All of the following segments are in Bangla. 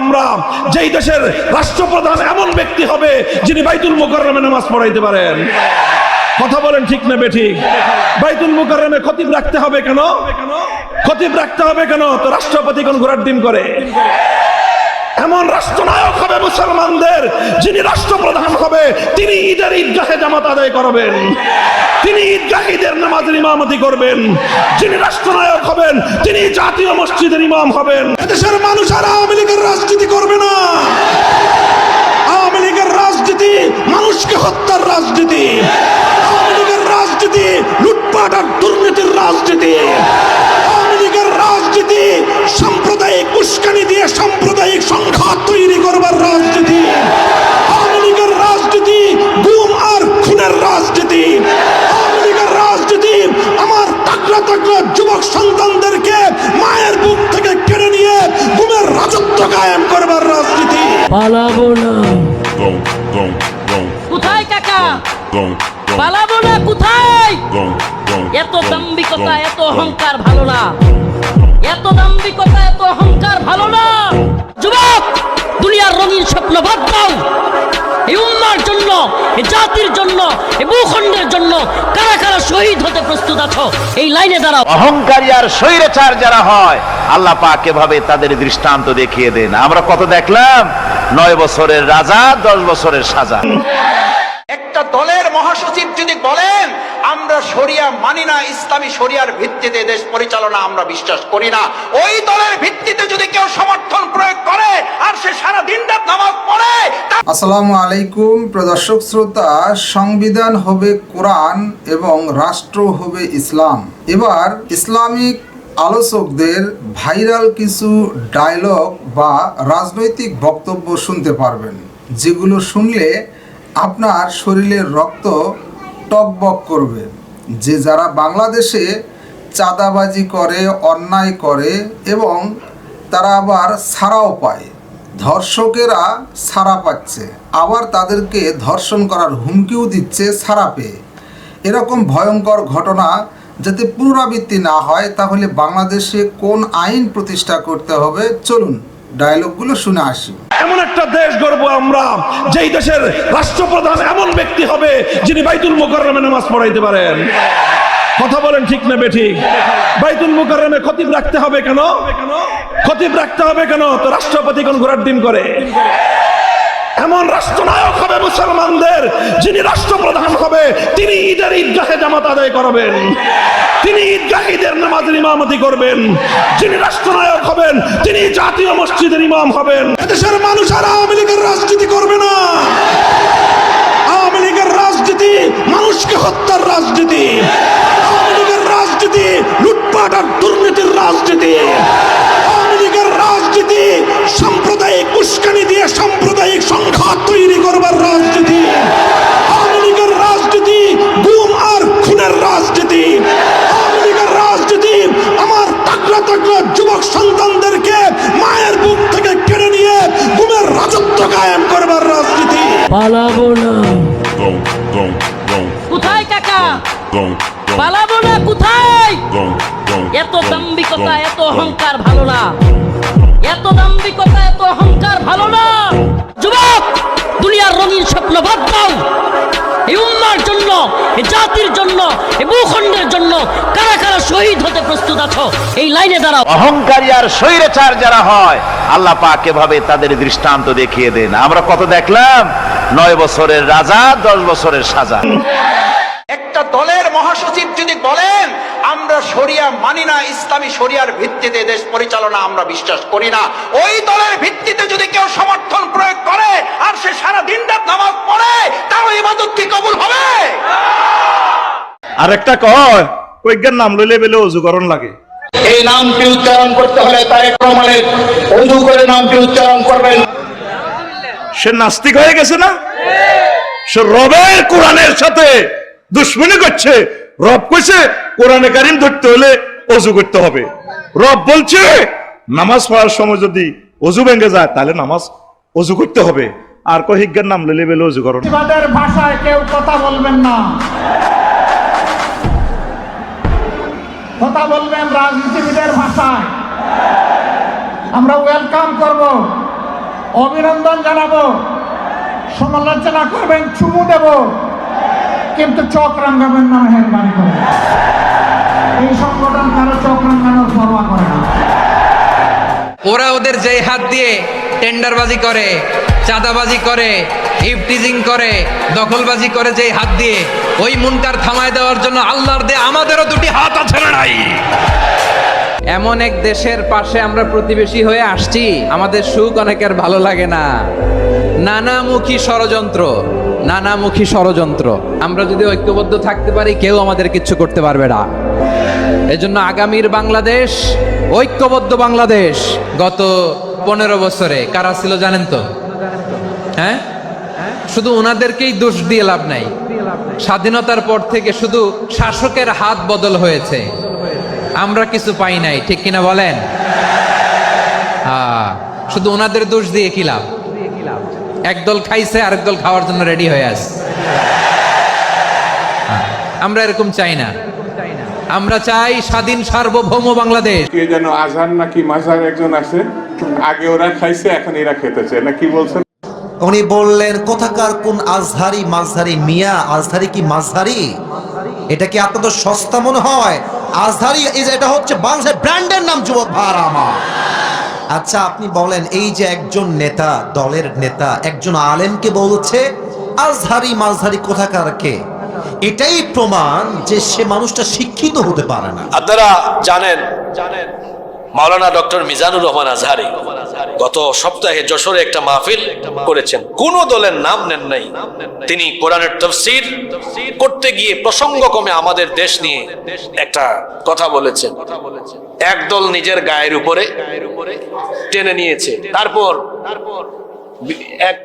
আমরা, যেই দেশের রাষ্ট্রপ্রধান এমন ব্যক্তি হবে যিনি বাইতুল মোকাররমে নামাজ পড়াইতে পারেন। কথা বলেন ঠিক না বেঠিক? বাইতুল মুকাররমে খতিব রাখতে হবে কেন? খতিব রাখতে হবে কেন? তো রাষ্ট্রপতি কোন ঘোরার ডিম করে? এমন রাষ্ট্রনায়ক হবে মুসলমানদের যিনি রাষ্ট্রপ্রধান হবে, তিনি ঈদের ঈদগাহে জামাত আদায় করবেন। তিনি ঈদগাহ ঈদের নামাজের ইমামতি করবেন। যিনি রাষ্ট্রনায়ক হবেন, তিনি জাতীয় মসজিদের ইমাম হবেন। এদেশের মানুষ আর আওয়ামী লীগের রাজনীতি করবে না। আওয়ামী লীগের রাজনীতি মানুষকে হত্যার রাজনীতি। আওয়ামী লীগের রাজনীতি লুটপাট আর দুর্নীতির রাজনীতি। পালাবো না। কোথায় কাকা? পালাবো না কোথায়. এত দাম্বিকতা এত অহংকার ভালো না। এত দাম্বিকতা এত অহংকার ভালো না। যুবক, দুনিয়ার রঙিন স্বপ্ন বাদ জাতির জন্য এই ভূখণ্ডের জন্য কারা কারা শহীদ হতে প্রস্তুত আছো? এই লাইনে দাঁড়াও। অহংকারী আর স্বৈরাচার যারা হয় আল্লাহ পাক এভাবে তাদের দৃষ্টান্ত দেখিয়ে দেন। আমরা কত দেখলাম? নয় বছরের রাজা দশ বছরের সাজা। একটা দলের মহাসচিব যদি বলেন আমরা শরিয়া মানি না, ইসলামী শরিয়ার ভিত্তিতে দেশ পরিচালনা আমরা বিশ্বাস করি না। ওই দলের ভিত্তিতে যদি কেউ সমর্থন প্রয়োগ করে, আর সে সারা দিন রাত নামাজ পড়ে আসসালামু আলাইকুম, প্রদর্শক শ্রোতা, সংবিধান হবে কোরআন এবং রাষ্ট্র হবে ইসলাম। এবার ইসলামিক আলোচকদের ভাইরাল কিছু ডায়লগ বা রাজনৈতিক বক্তব্য শুনতে পারবেন, যেগুলো শুনলে আপনার শরীরের রক্ত টকবক করবে। যে যারা বাংলাদেশে চাঁদাবাজি করে, অন্যায় করে এবং তারা আবার ছাড়াও পায়, ধর্ষকেরা ছাড়া পাচ্ছে, আবার তাদেরকে ধর্ষণ করার হুমকিও দিচ্ছে, ছাড়া পেয়ে। এরকম ভয়ঙ্কর ঘটনা যাতে পুনরাবৃত্তি না হয়, তাহলে বাংলাদেশে কোন আইন প্রতিষ্ঠা করতে হবে? চলুন। ডায়লগগুলো শুনে আসি। এমন একটা দেশ গর্ব আমরা, যেই দেশের রাষ্ট্রপ্রধান এমন ব্যক্তি হবে, যিনি বাইতুল মোকাররমে নামাজ পড়াইতে পারেন। কথা বলেন ঠিক না বেঠিক বাইতুল মুকাররমে খতিব রাখতে হবে কেন? খতিব রাখতে হবে কেন? তো রাষ্ট্রপতি কোন ঘোরার দিন করে। এমন রাষ্ট্রনায়ক হবে মুসলমানদের যিনি রাষ্ট্রপ্রধান হবে, তিনি ঈদের ঈদগাহে জামাত আদায় করবেন। তিনি ঈদগাহ ঈদের নামাজের ইমামতি করবেন। যিনি রাষ্ট্রনায়ক হবেন, তিনি জাতীয় মসজিদের ইমাম হবেন। এদেশের মানুষ আর আওয়ামী লীগের রাজনীতি করবে না। আওয়ামী লীগের রাজনীতি মানুষকে হত্যার রাজনীতি। আওয়ামী লীগের রাজনীতি লুটপাট আর তৈরি করবার রাজনীতি। আওয়ামী লীগের রাজনীতি গুম আর খুনের রাজনীতি। আওয়ামী লীগের রাজনীতি আমার তাকড়া তাকড়া যুবক সন্তানদেরকে মায়ের বুক থেকে কেড়ে নিয়ে গুমের রাজত্ব কায়েম করবার রাজনীতি। পালাবো না। কোথায় কাকা? পালাবো না কোথায়. এত দাম্বিকতা এত অহংকার ভালো না। এত দাম্বিকতা এত অহংকার ভালো না। যুবক! দুনিয়ার রঙিন স্বপ্ন বাদ দাও। এই উম্মার জন্য, এই জাতির জন্য, এই ভূখণ্ডের জন্য কারা কারা শহীদ হতে প্রস্তুত আছো? এই লাইনে দাঁড়াও। অহংকারী আর স্বৈরাচার যারা হয়, আল্লাহ পাক এভাবে তাদের দৃষ্টান্ত দেখিয়ে দেন। আমরা কত দেখলাম? নয় বছরের রাজা, দশ বছরের সাজা। একটা দলের মহাসচিব যদি বলেন আমরা শরিয়া মানি না ইসলামী শরিয়ার ভিত্তিতে দেশ পরিচালনা আমরা বিশ্বাস করি না। ওই দলের ভিত্তিতে যদি কেউ সমর্থন প্রয়োগ করে আর সে সারা দিন রাত নামাজ পড়ে তার ইবাদত কি কবুল হবে? আর একটা কয় কয়েকটার নাম লইলে বেলে অজুকরণ লাগে। এই নামটি উচ্চারণ করতে হলে তারেক রহমানের অজু করে নামটি উচ্চারণ করবেন। সে নাস্তিক হয়ে গেছে না? সে রবের কোরআনের সাথে দুশ্মনী করছে। রব কইছে, কোরআনে কারিম ধরতে হলে অজু করতে হবে। রব বলছে, নামাজ পড়ার সময় যদি অজু ভেঙে যায়, তাহলে নামাজ অজু করতে হবে। আর কহিজ্ঞার নাম লইলে বেলে অজু প্রতিবাদের ভাষায় কেউ কথা বলবেন না। কথা বলবেন রাজনীতিবিদের ভাষায়। আমরা ওয়েলকাম করব, অভিনন্দন জানাব, সমালোচনা করবেন, চুমু দেব। কিন্তু চোখ রাঙ্গাবেন না মেহরবানি করে। এই সংগঠন কারও চোখ রাঙ্গানোর পরোয়া করে না। ওরা ওদের যেই হাত দিয়ে টেন্ডারবাজি করে, চাঁদাবাজি করে ইফটিজিং করে, দখলবাজি করে যেই হাত দিয়ে, ওই মুনকার থামায় দেওয়ার জন্য আল্লাহর দে আমাদেরও দুটি হাত আছে না নাই? এমন এক দেশের পাশে আমরা প্রতিবেশী হয়ে আসছি, আমাদের সুখ অনেকের ভালো লাগে না। নানামুখী ষড়যন্ত্র। নানামুখী ষড়যন্ত্র। আমরা যদি ঐক্যবদ্ধ থাকতে পারি, কেউ আমাদের কিচ্ছু করতে পারবে না। এজন্য আগামীর বাংলাদেশ, ঐক্যবদ্ধ বাংলাদেশ, গত পনেরো বছরে, কারা ছিল জানেন তো? হ্যাঁ? শুধু ওনাদেরকেই দোষ দিয়ে লাভ নাই। স্বাধীনতার পর থেকে শুধু শাসকের হাত বদল হয়েছে। আমরা কিছু পাই নাই, ঠিক কিনা বলেন? শুধু ওনাদের দোষ দিয়ে কি লাভ? একদল খাইছে আরেক দল খাওয়ার জন্য রেডি হয়ে আছে। আমরা এরকম চাই না। আমরা চাই স্বাধীন সার্বভৌম বাংলাদেশ। কে যেন আজহার নাকি মাঝার একজন আছে আগে ওরা খাইছে এখন এরা খেতেছে না কি বলছেন? উনি বললেন কোথাকার কোন আজহারি মাঝহারি মিয়া আজহারি কি মাঝহারি? এটা কি আপনাদের সস্তা মনে হয়? আজহারি এই এটা হচ্ছে বাংলাদেশের ব্র্যান্ডের নাম যুবক ভাড়া আমার। আচ্ছা আপনি বলেন, এই যে একজন নেতা, দলের নেতা, একজন আলেমকে বলছে, আজহারি মাঝহারি কোথাকার কে? এটাই প্রমাণ যে সে মানুষটা শিক্ষিত হতে পারে না। আপনারা জানেন জানেন, মাওলানা ডক্টর মিজানুর রহমান আজহারি গত সপ্তাহে যশোরে একটা মাহফিল করেছেন। কোন দলের নাম নেন নাই। তিনি কোরআনের তফসির করতে গিয়ে প্রসঙ্গক্রমে আমাদের দেশ নিয়ে একটা কথা বলেছেন। একদল নিজের গায়ের উপরে টেনে নিয়েছে। তারপর এক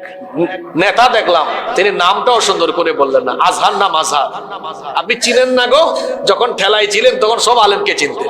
নেতা দেখলাম, তিনি নামটাও সুন্দর করে বললেন না, আজহার নাম আজহার আপনি চিনেন না গো? যখন ঠেলায় ছিলেন, তখন সব আলেমকে চিনতেন।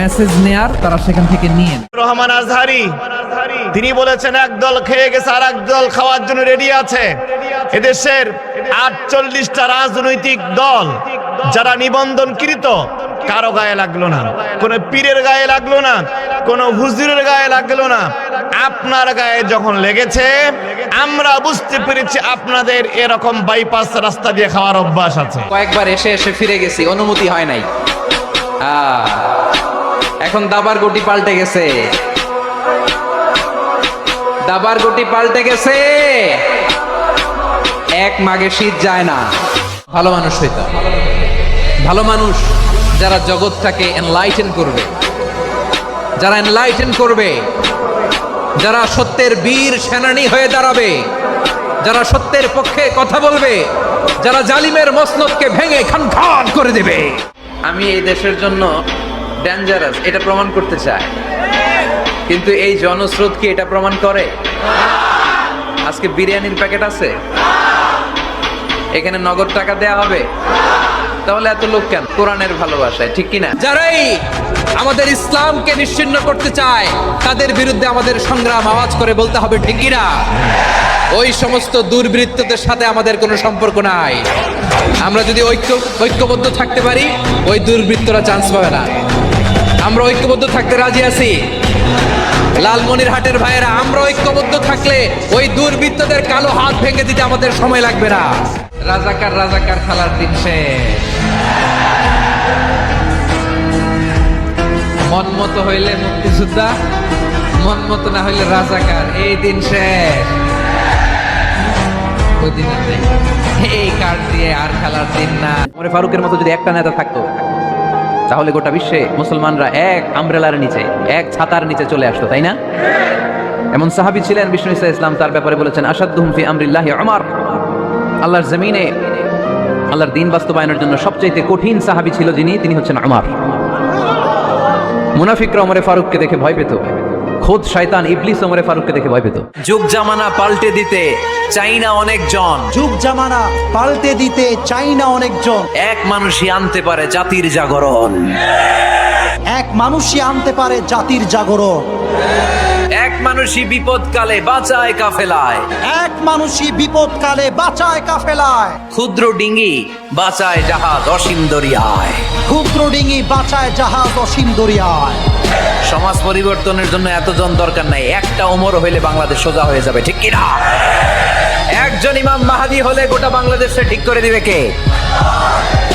মেসেজ নেয়ার তারা সেখান থেকে নিয়ে রহমান আজহারি তিনি বলেছেন একদল খেয়ে গেছে আর একদল খাওয়ার জন্য রেডি আছে। এদেশের আটচল্লিশটা রাজনৈতিক দল যারা নিবন্ধনকৃত কারও গায়ে লাগল না। কোন পীরের গায়ে লাগল না কোন হুজুরের গায়ে লাগল না। আপনার গায়ে যখন লেগেছে আমরা বুঝতে পেরেছি আপনাদের এরকম বাইপাস রাস্তা দিয়ে খাওয়ার অভ্যাস আছে। কয়েকবার এসে এসে ফিরে গেছি অনুমতি হয় নাই। আহ, এখন দাবার গটি পাল্টে গেছে। দাবার গটি পাল্টে গেছে। এক মাগে শীত যায় না। ভালো মানুষ হইতো ভালো মানুষ যারা জগৎটাকে এনলাইটেন করবে। যারা এনলাইটেন করবে, যারা সত্যের বীর সেনানী হয়ে দাঁড়াবে, যারা সত্যের পক্ষে কথা বলবে, যারা জালিমের মসনদকে ভেঙে খান খান করে দেবে। আমি এই দেশের জন্য ডেঞ্জারাস এটা প্রমাণ করতে চায়। কিন্তু এই জনস্রোত কি এটা প্রমাণ করে? আজকে বিরিয়ানির প্যাকেট আছে। এখানে নগদ টাকা দেয়া হবে। তাহলে এত লোক কেন? কোরআনের ভালোবাসায়, ঠিক কিনা? যারাই আমাদের ইসলামকে নিশ্চিন্ন করতে চায়, তাদের বিরুদ্ধে আমাদের সংগ্রাম আওয়াজ করে বলতে হবে, ঠিক কিনা? ওই সমস্ত দুর্বৃত্তদের সাথে আমাদের কোনো সম্পর্ক নাই। আমরা যদি ঐক্য ঐক্যবদ্ধ থাকতে পারি, ওই দুর্বৃত্তরা চান্স পাবে না। আমরা ঐক্যবদ্ধ থাকতে রাজি আছি। লালমনির হাটের ভাইয়েরা, আমরা ঐক্যবদ্ধ থাকলে ওই দুর্বৃত্তদের কালো হাত ভেঙে দিতে আমাদের সময় লাগবে না। রাজাকার রাজাকার খেলার দিন শেষ। মন মতো হইলে মুক্তিযোদ্ধা, মন মতো না হইলে রাজাকার, এই দিন শেষ। এই কার্ড দিয়ে আর খেলার দিন না। ফারুকের মতো যদি একটা নেতা থাকতো তাহলে গোটা বিশ্বে মুসলমানরা এক আমব্রেলার নিচে, এক ছাতার নিচে চলে আসতো, তাই না? এমন সাহাবি ছিলেন বিষ্ণু ইসা ইসলাম, তার ব্যাপারে বলেছেন আসাদ হুমফি আমরিল্লাহ আমার আল্লাহর জমিনে, আল্লাহর দিন বাস্তবায়নের জন্য সবচাইতে কঠিন সাহাবি ছিল যিনি, তিনি হচ্ছেন আমার মুনাফিকরা অমরে ফারুককে দেখে ভয় পেত। খোদ শয়তান ইবলিস ওমরে ফারুককে দেখে ভয় পেত। যুগ জামানা পাল্টে দিতে চাই না অনেকজন। যুগ জামানা পাল্টে দিতে চাই না অনেকজন। এক মানুষই আনতে পারে জাতির জাগরণ। এক মানুষই আনতে পারে জাতির জাগরণ। এক মানুষই বিপদকালে বাঁচায় কাফেলায়। এক মানুষই বিপদকালে বাঁচায় কাফেলায়। ক্ষুদ্র ডিঙ্গি বাঁচায় জাহাজ অসীম দরিয়ায়। ক্ষুদ্র ডিঙি বাঁচায় জাহাজ অসীম দরিয়ায়। সমাজ পরিবর্তনের জন্য এতজন দরকার নাই। একটা ওমর হইলে বাংলাদেশ সোজা হয়ে যাবে ঠিক কিনা? একজন ইমাম মাহাদি হলে গোটা বাংলাদেশে ঠিক করে দিবে কে?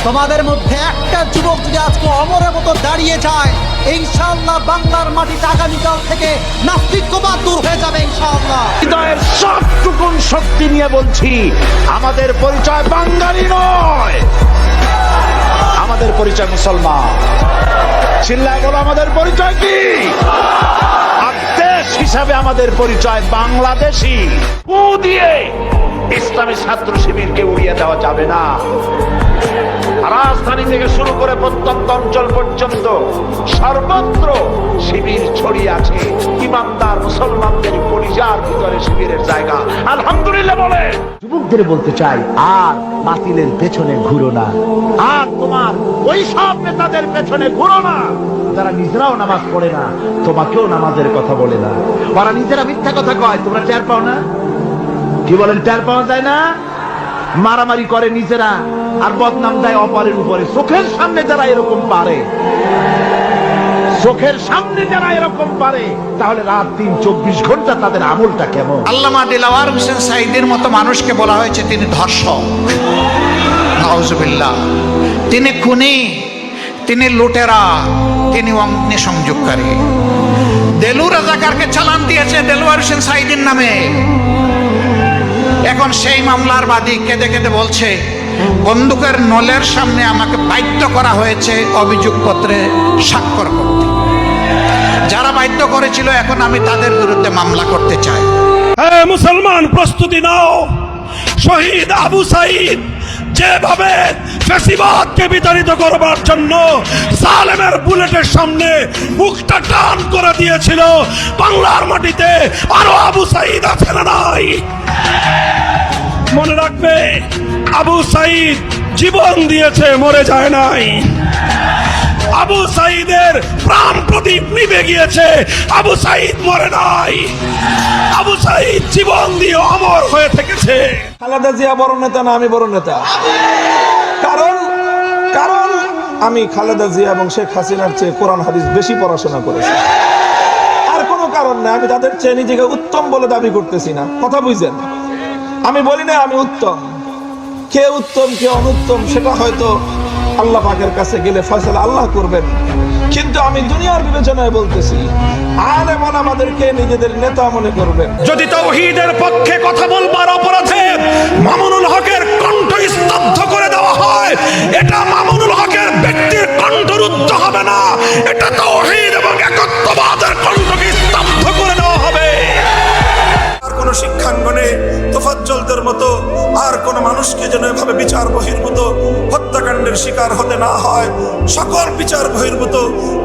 তোমাদের মধ্যে একটা যুবক যদি আজকে অমরের মতো দাঁড়িয়ে যায় ইনশাআল্লাহ বাংলার মাটিতে আগামীকাল থেকে নাস্তিক্যবাদ দূর হয়ে যাবে ইনশাআল্লাহ। হৃদয়ের সবটুকুন শক্তি নিয়ে বলছি আমাদের পরিচয় বাঙালি নয়। আমাদের পরিচয় মুসলমান। চিল্লায় বলো, আমাদের পরিচয় কি? দেশ হিসাবে আমাদের পরিচয় বাংলাদেশি। দিয়ে ইসলামী ছাত্র শিবিরকে উড়িয়ে দেওয়া যাবে না। রাজধানী থেকে শুরু করে প্রত্যন্ত অঞ্চল পর্যন্ত সর্বত্র শিবির ছড়িয়ে আছে। ইমানদার মুসলমানদের পরিজার ভিতরে শিবিরের জায়গা। আলহামদুলিল্লাহ বলে। যুবকদের বলতে চাই আর বাতিলের পেছনে ঘুরো না। আর তোমার ওই সব নেতাদের পেছনে ঘুরো না। যারা নিজেরাও নামাজ পড়ে না তোমাকেও নামাজের কথা বলে না। ওরা নিজেরা মিথ্যা কথা কয় তোমরা টের পাও না? কি বলেন টের পাওয়া যায় না? মারামারি করে নিজেরা আর বদনাম দেয় অপরের উপরে। চোখের সামনে যারা এরকম পারে, চোখের সামনে যারা এরকম পারে, তাহলে রাত দিন, চব্বিশ ঘণ্টা তাদের আমলটা কেমন? আল্লামা দিলাওয়ার হোসেন সাইদের মতো মানুষকে বলা হয়েছে তিনি ধর্ষক। নাউজুবিল্লাহ। তিনি খুনি, তিনি লুটেরা, তিনি অগ্নি সংযোগকারী। দেলু রাজাকারকে চালান দিয়েছে দেলোয়ার হোসেন সাইদের নামে। এখন সেই মামলার বাদী কেঁদে কেঁদে বলছে, বন্দুকের নলের সামনে আমাকে বাধ্য করা হয়েছে অভিযোগপত্রে স্বাক্ষর করতে। যারা বাধ্য করেছিল, এখন আমি তাদের বিরুদ্ধে মামলা করতে চাই। হ্যাঁ মুসলমান, প্রস্তুতি নাও। শহীদ আবু সাইদ যেভাবে ফেসিবাদকে বিতাড়িত করবার জন্য সালেমের বুলেটের সামনে মুখটা টান করে দিয়েছিল। বাংলার মাটিতে আরও আবু সাইদ আছে না নাই? মনে রাখবে, আবু সাইদ জীবন দিয়েছে, মরে যায় নাই। আবু সাইদের প্রাণ প্রদীপ নিভে গিয়েছে, আবু সাইদ মরে নাই। আবু সাইদ জীবন দিয়ে অমর হয়ে থেকেছে। খালেদা জিয়া বড় নেতা না আমি বড় নেতা? আমি খালেদা জিয়া এবং শেখ হাসিনার চেয়ে কোরআন হাদিস বেশি পড়াশোনা করেছি। আর কোনো কারণ নেই, আমি তাদের চেয়ে নিজেকে উত্তম বলে দাবি করতেছি না। কথা বুঝছেন আমি বলি না আমি উত্তম। কে উত্তম, কে অনুত্তম, সেটা হয়তো আল্লাহ পাকের কাছে গেলে ফয়সালা আল্লাহ করবেন। কিন্তু আমি দুনিয়ার বিবেচনায় বলতেছি আলেমন আমাদেরকে নিজেদের নেতা মনে করবেন যদি তৌহিদের পক্ষে কথা বলবার অপরাধে মামুনুল হকের কণ্ঠ স্তব্ধ করে দেওয়া হয় এটা মামুনুল হকের ব্যক্তির কণ্ঠ কণ্ঠরুদ্ধ হবে না এটা তৌহিদ এবং একত্ববাদের কণ্ঠকে স্তব্ধ করে দেওয়া হবে। আর কোন শিক্ষাঙ্গনে তোফাজ্জলদের মতো। আর কোন মানুষকে যেন এভাবে বিচার বহির্ভূত হত্যাকাণ্ডের শিকার হতে না হয়। সকল বিচার বহির্ভূত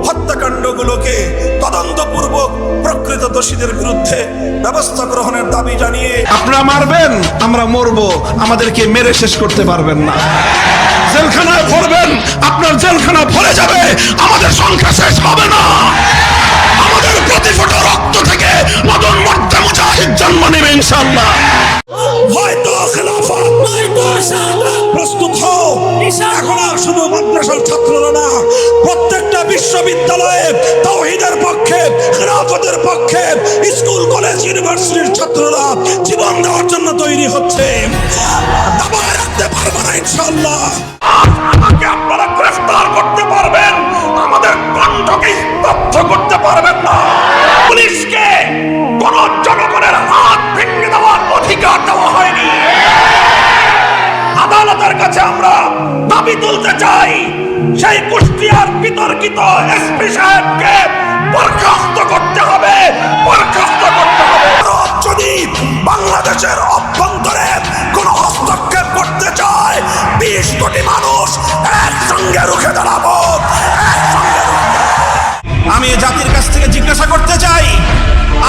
হত্যাকাণ্ডগুলোকে তদন্তপূর্বক প্রকৃত দোষীদের বিরুদ্ধে ব্যবস্থা গ্রহণের দাবি জানিয়ে আপনারা মারবেন, আমরা মরবো। আমাদেরকে মেরে শেষ করতে পারবেন না। জেলখানায় ভরবেন আপনার জেলখানা ভরে যাবে। আমাদের সংখ্যা শেষ হবে না। আমাদের প্রতিফোটা রক্ত থেকে মদন মর্দে মুজাহিদ জন্ম নেবে ইনশাআল্লাহ। হয়তো খেলাফত প্রস্তুত হও। এখন আর শুধু মাদ্রাসার ছাত্ররা না প্রত্যেকটা বিশ্ববিদ্যালয়ে তাওহীদের পক্ষে খেলাফতের পক্ষে স্কুল কলেজ ইউনিভার্সিটির ছাত্ররা জীবন দেওয়ার জন্য তৈরি হচ্ছে। দাবায় রাখতে পারবে না ইনশাআল্লাহ। আমাকে আপনারা গ্রেফতার করতে পারবেন আমাদের কণ্ঠকে স্তব্ধ করতে পারবেন না। পুলিশকে কাছে আমরা দাবি তুলতে চাই, সেই কুষ্টিয়ার বিতর্কিত এসপি সাহেবকে বরখাস্ত করতে হবে, বরখাস্ত করতে হবে। যদি বাংলাদেশের অভ্যন্তরে কোন হস্তক্ষেপ করতে চায়, বিশ কোটি মানুষ একসঙ্গে রুখে দাঁড়াবো আমি জাতির কাছ থেকে জিজ্ঞাসা করতে চাই,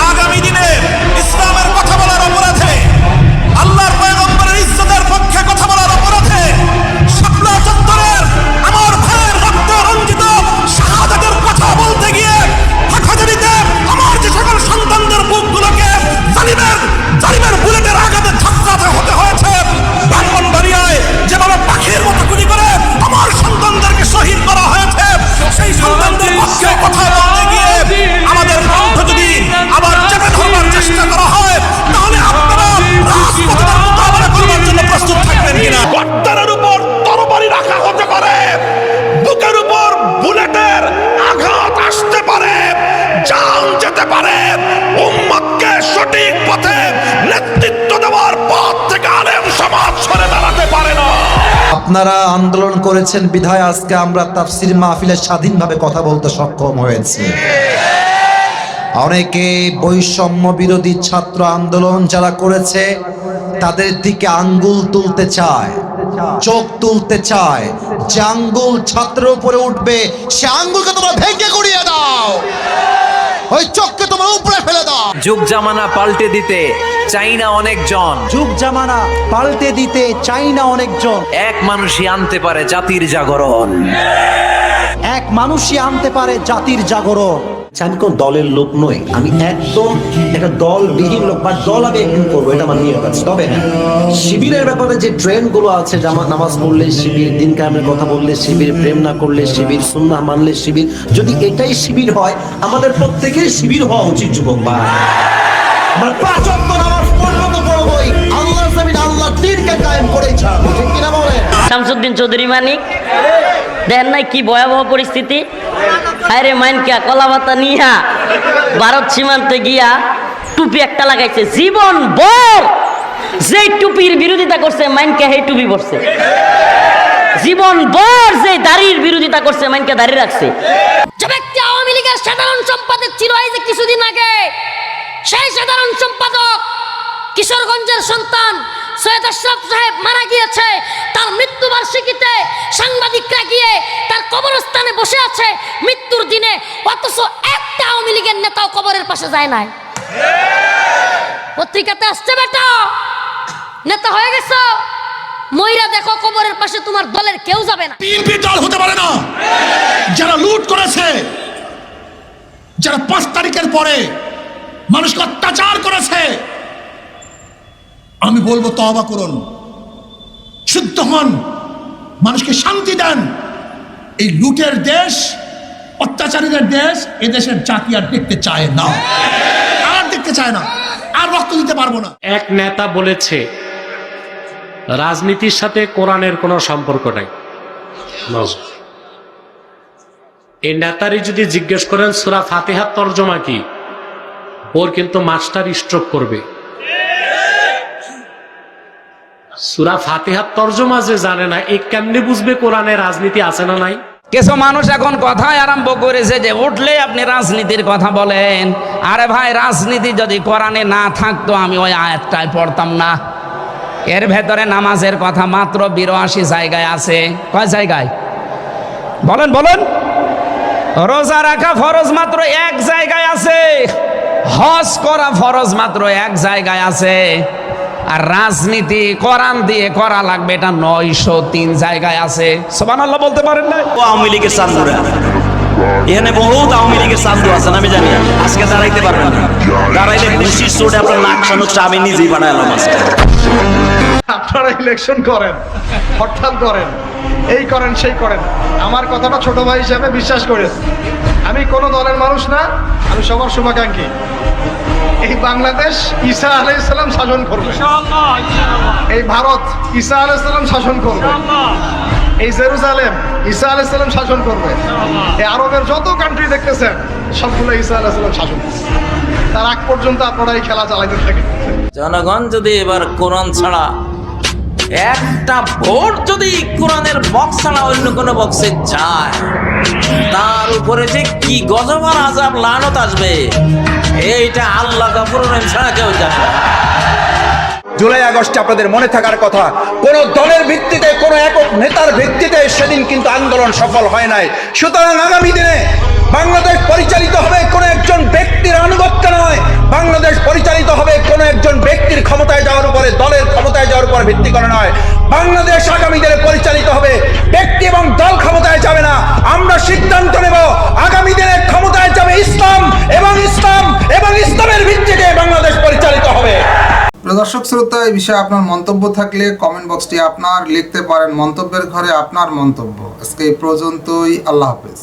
আগামী দিনে আন্দোলন করেছেন বিধায় আজকে আমরা তাফসির মাহফিলে স্বাধীনভাবে কথা বলতে সক্ষম হয়েছে। অনেকে বৈষম্য বিরোধী ছাত্র আন্দোলন যারা করেছে, তাদের দিকে আঙ্গুল তুলতে চায়, চোখ তুলতে চায়। যে আঙ্গুল ছাত্রের উপরে উঠবে, সে আঙ্গুলকে তোমরা ভেঙে গুড়িয়ে দাও। ওই চোখকে তোমরা উপরে ফেলে দাও। যুগ জামানা পাল্টে দিতে চাই না অনেকজন। যুগ জামানা পাল্টে দিতে চাই না অনেকজন। এক মানুষই আনতে পারে জাতির জাগরণ। এক মানুষই আনতে পারে জাতির জাগরণ। আমি কোন দলের লোক নই। আমি একদম একটা দলবিহীন লোক বা দল আমি একদিন করব এটা আমার নিয়ত আছে। তবে হ্যাঁ, শিবিরের ব্যাপারে যে ট্রেন্ডগুলো আছে জামাত নামাজ পড়লে শিবির দিন কায়েমের কথা বললে শিবির প্রেম না করলে শিবির সুন্নাহ মানলে শিবির যদি এটাই শিবির হয় আমাদের প্রত্যেকের শিবির হওয়া উচিত, যুবক পাঁচ ওয়াক্ত নামাজ আল্লাহর জমিন আল্লাহ দিনকে কায়েম ঠিক কিনা বলেন? শামসুদ্দিন চৌধুরী মানিক দেখেন নাই কি ভয়াবহ পরিস্থিতি? আরে মাইনকা কলা পাতা নিয়া ভারত সীমান্তে গিয়া টুপি একটা লাগাইছে, জীবন বর যে টুপির বিরোধিতা করছে, মাইনকা সেই টুপি পরছে। জীবন বর যে দাড়ির বিরোধিতা করছে, মাইনকা দাড়ি রাখছে। যে ব্যক্তি আওয়ামী লীগের সাধারণ সম্পাদক ছিল এই যে কিছুদিন আগে, সেই সাধারণ সম্পাদক কিশোরগঞ্জের সন্তান সৈয়দ আশরাফ সাহেব মারা গিয়েছে। তার মৃত্যুবার্ষিকীতে সাংবাদিকরা গিয়ে তার কবরস্থানে বসে আছে মৃত্যুর দিনে, অথচ একটা আওয়ামী লীগের নেতাও কবরের পাশে যায় নাই। পত্রিকাতে আসছে বেটা, নেতা হয়ে গেছো। ময়রা দেখো কবরের পাশে তোমার দলের কেউ যাবে না। বিএনপি দল হতে পারে না। যারা লুট করেছে যারা পাঁচ তারিখের পরে মানুষকে অত্যাচার করেছে আমি বলব তবা করুন। শুদ্ধ হন মানুষকে শান্তি দেন। এই লুটের দেশ অত্যাচারীদের দেশ এ দেশের জাতি আর দেখতে চায় না। আর দেখতে চায় না। আর রক্ত দিতে পারব না। এক নেতা বলেছে রাজনীতির সাথে কোরআনের কোনো সম্পর্ক নাই। এই নেতারই যদি জিজ্ঞেস করেন সুরা ফাতেহার তর্জমা কি? ওর কিন্তু মাস্টার স্ট্রোক করবে। সুরা ফাতেহার তর্জমা যে জানে না এ কেমনি বুঝবে কোরআনে রাজনীতি আছে না নাই? কিছু মানুষ এখন কথাই আরম্ভ করেছে যে উঠলে আপনি রাজনীতির কথা বলেন। আরে ভাই রাজনীতি যদি কোরআনে না থাকতো আমি ওই আয়াতটাই পড়তাম না। এর ভেতরে নামাজের কথা মাত্র বিরাশি জায়গায় আছে। কয় জায়গায়? বলেন বলেন। রোজা রাখা ফরজ মাত্র এক জায়গায় আছে। হজ করা ফরজ মাত্র এক জায়গায় আছে। আর রাজনীতি, কোরআন দিয়ে করা লাগবে এটা নয়শো তিন জায়গায় আছে। সোবান আল্লাহ বলতে পারেন না? ও আওয়ামী লীগের চান্দুরা। এখানে বহুত আওয়ামী লীগের চান্দু আছেন আমি জানি। আজকে দাঁড়াইতে পারবেন না। চোটে আপনার নাক আমি নিজেই আজকে। আপনারা ইলেকশন করেন, হরতাল করেন, এই করেন, সেই করেন। আমার কথাটা ছোট ভাই হিসেবে বিশ্বাস আমি কোনো দলের মানুষ না, আমি সবার শুভাকাঙ্ক্ষী। এই বাংলাদেশ ঈসা আলাইসাল্লাম শাসন করবে। এই ভারত ঈসা আলাইসাল্লাম শাসন করবে। এই জেরুজালেম ঈসা আলাইসাল্লাম শাসন করবে। এই আরবের যত কান্ট্রি দেখতেছেন, সবগুলো ঈসা আলাইসাল্লাম শাসন করবে। তার আগ পর্যন্ত আপনারা এই খেলা চালাইতে থাকেন জনগণ যদি এবার কোরআন ছাড়া একটা ভোট যদি কোরআনের বক্স ছাড়া অন্য কোনো বক্সে যায়, তার উপরে যে কি গজবার আজাব লানত আসবে, এইটা আল্লাহ কাপুর ছাড়া কেউ জানে না। জুলাই আগস্টে আপনাদের মনে থাকার কথা, কোন দলের ভিত্তিতে, কোন একক নেতার ভিত্তিতে সেদিন কিন্তু আন্দোলন সফল হয় নাই। সুতরাং আগামী দিনে বাংলাদেশ পরিচালিত হবে কোন একজন ব্যক্তির আনুগত্য নয়। বাংলাদেশ পরিচালিত হবে কোন একজন ব্যক্তির ক্ষমতায় যাওয়ার উপরে, দলের ক্ষমতায় যাওয়ার উপর ভিত্তি করে নয়। বাংলাদেশ আগামী দিনে পরিচালিত হবে, ব্যক্তি এবং দল ক্ষমতায় যাবে না। আমরা সিদ্ধান্ত নেব, আগামী দিনে ক্ষমতায় যাবে ইসলাম এবং ইসলাম এবং ইসলামের ভিত্তিতে বাংলাদেশ পরিচালিত হবে। দর্শক শ্রোতা, এই বিষয়ে আপনার মন্তব্য থাকলে কমেন্ট বক্সটি আপনার লিখতে পারেন। মন্তব্যের ঘরে আপনার মন্তব্য। আজকে এই পর্যন্তই। আল্লাহ হাফেজ।